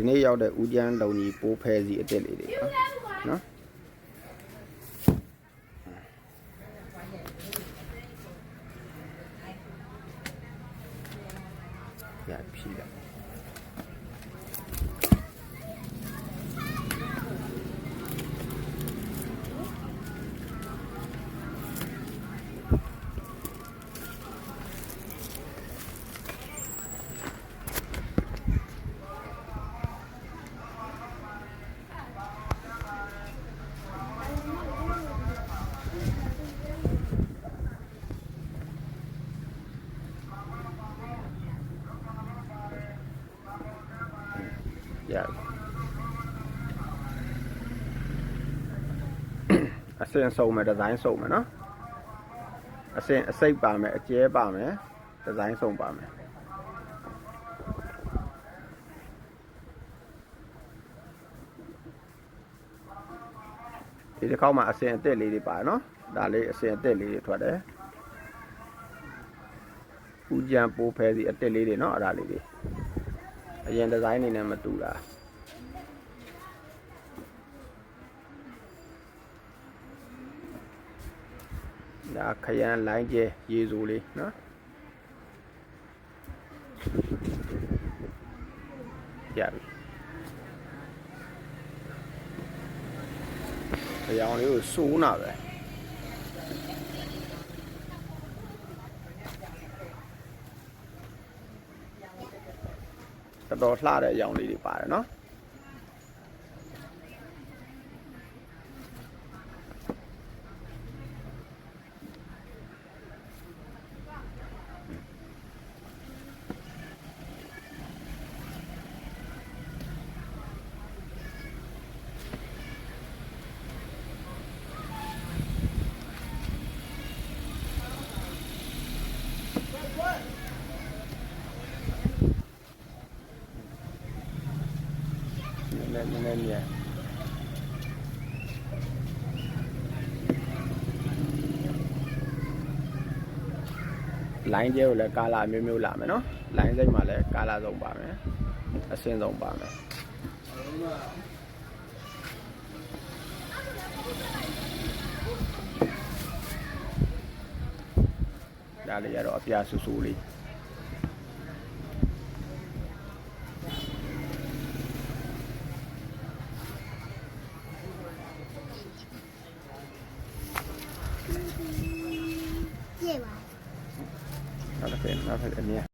ဒီနေ့ရောက်တဲ့ဦးကျန်းလုံကြီးပိုးဖဲစီအစ်စ်လေးတွေနော်နော်ရဖြီးတာ ရပြီအစင်စုံမယ်ဒီဇိုင်းစုံမယ်နော်အစင်အစိတ်ပါမယ်အကျဲပါမယ်ဒီဇိုင်းစုံပါမယ်ဒီတစ်ခေါက်မှာအစင်အစ်စ်လေးတွေပါနော်ဒါလေးအစင်အစ်စ်လေးတွေထွက်တယ်ဦးကြံပိုးဖဲစီအစ်စ်လေးတွေနော်အဲ့ဒါလေးတွေ အရင်ဒီဇိုင်းနေနဲ့မတူတာဒါခရမ်းလိုင်းကျဲရေစိုးလေးနော်ရပြီအရောင်လေးကိုစိုးနာပဲ တော်တော်လှတဲ့အရောင်လေးတွေပါတယ်နော် နည်းနည်းမြန်လိုင်းကျဲကိုလည်းကာလာမျိုးမျိုးလာမယ်နော်လိုင်းစိတ်မှာလည်းကာလာဆုံးပါမယ်အစင်းဆုံးပါမယ်ဒါလေးရတော့အပြားဆူဆူလေး Ahora que no,